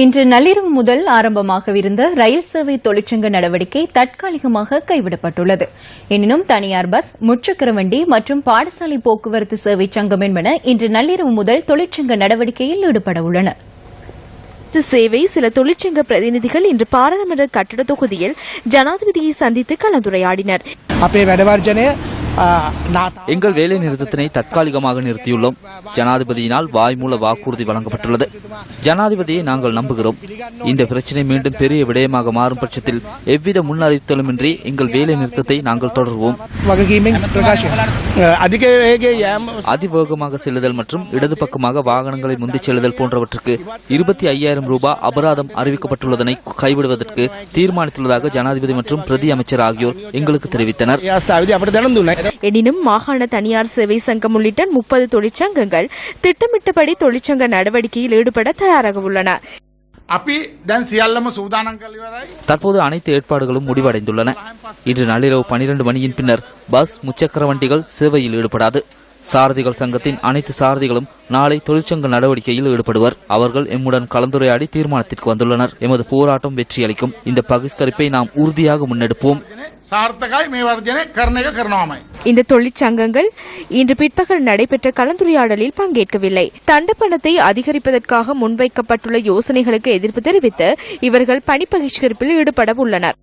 இன்று நள்ளிரவு முதல் ஆரம்பமாகவிருந்த ரயில் சேவை தொழிற்சங்க நடவடிக்கை தற்காலிகமாக கைவிடப்பட்டுள்ளது. எனினும் தனியார் பஸ் முச்சக்கர வண்டி மற்றும் பாடசாலை போக்குவரத்து சேவை சங்கம் என்பன இன்று நள்ளிரவு முதல் தொழிற்சங்க நடவடிக்கையில் ஈடுபட உள்ளன. சேவை சில தொழிற்சங்க பிரதிநிதிகள் இன்று பாராளுமன்ற கட்டட தொகுதியில் ஜனாதிபதியை சந்தித்து கலந்துரையாடினர். எங்கள் வேலை நிறுத்தத்தினை தற்காலிகமாக நிறுத்தியுள்ளோம். ஜனாதிபதியினால் வாய்மூல வாக்குறுதி வழங்கப்பட்டுள்ளது. ஜனாதிபதியை நாங்கள் நம்புகிறோம். இந்த பிரச்சினை மீண்டும் பெரிய விடயமாக மாறும் பட்சத்தில் எவ்வித முன் அறிவித்தலுமின்றி எங்கள் வேலை நிறுத்தத்தை நாங்கள் தொடர்வோம். அதிவேகமாக செல்லுதல் மற்றும் இடது பக்கமாக வாகனங்களை முந்தி செல்லுதல் போன்றவற்றுக்கு இருபத்தி ஐயாயிரம் ரூபாய் அபராதம் அறிவிக்கப்பட்டுள்ளதனை கைவிடுவதற்கு தீர்மானித்துள்ளதாக ஜனாதிபதி மற்றும் பிரதி அமைச்சர் ஆகியோர் எங்களுக்கு தெரிவித்தனர். எனினும் மாகாண தனியார் சேவை சங்கம் உள்ளிட்ட முப்பது தொழிற்சங்கங்கள் திட்டமிட்டபடி தொழிற்சங்க நடவடிக்கையில் ஈடுபட தயாராக உள்ளன. தற்போது அனைத்து ஏற்பாடுகளும் முடிவடைந்துள்ளன. இன்று நள்ளிரவு பனிரெண்டு மணியின் பின்னர் பஸ் முச்சக்கர வண்டிகள் சேவையில் ஈடுபடாது. சாரதிகள் சங்கத்தின் அனைத்து சாரதிகளும் நாளை தொழிற்சங்க நடவடிக்கையில் ஈடுபடுவர். அவர்கள் எம்முடன் கலந்துரையாடி தீர்மானத்திற்கு வந்துள்ளனர். எமது போராட்டம் வெற்றியளிக்கும். இந்த பகிஷ்கரிப்பை நாம் உறுதியாக முன்னெடுப்போம். சார்த்தகாய் மேவர்ஜனை கர்ணக கருணாமை இந்த தொழிற்சங்கங்கள் இன்று பிற்பகல் நடைபெற்ற கலந்துரையாடலில் பங்கேற்கவில்லை. தண்டு பணத்தை அதிகரிப்பதற்காக முன்வைக்கப்பட்டுள்ள யோசனைகளுக்கு எதிர்ப்பு தெரிவித்து இவர்கள் பணி பகிஷ்கரிப்பில் ஈடுபட உள்ளனர்.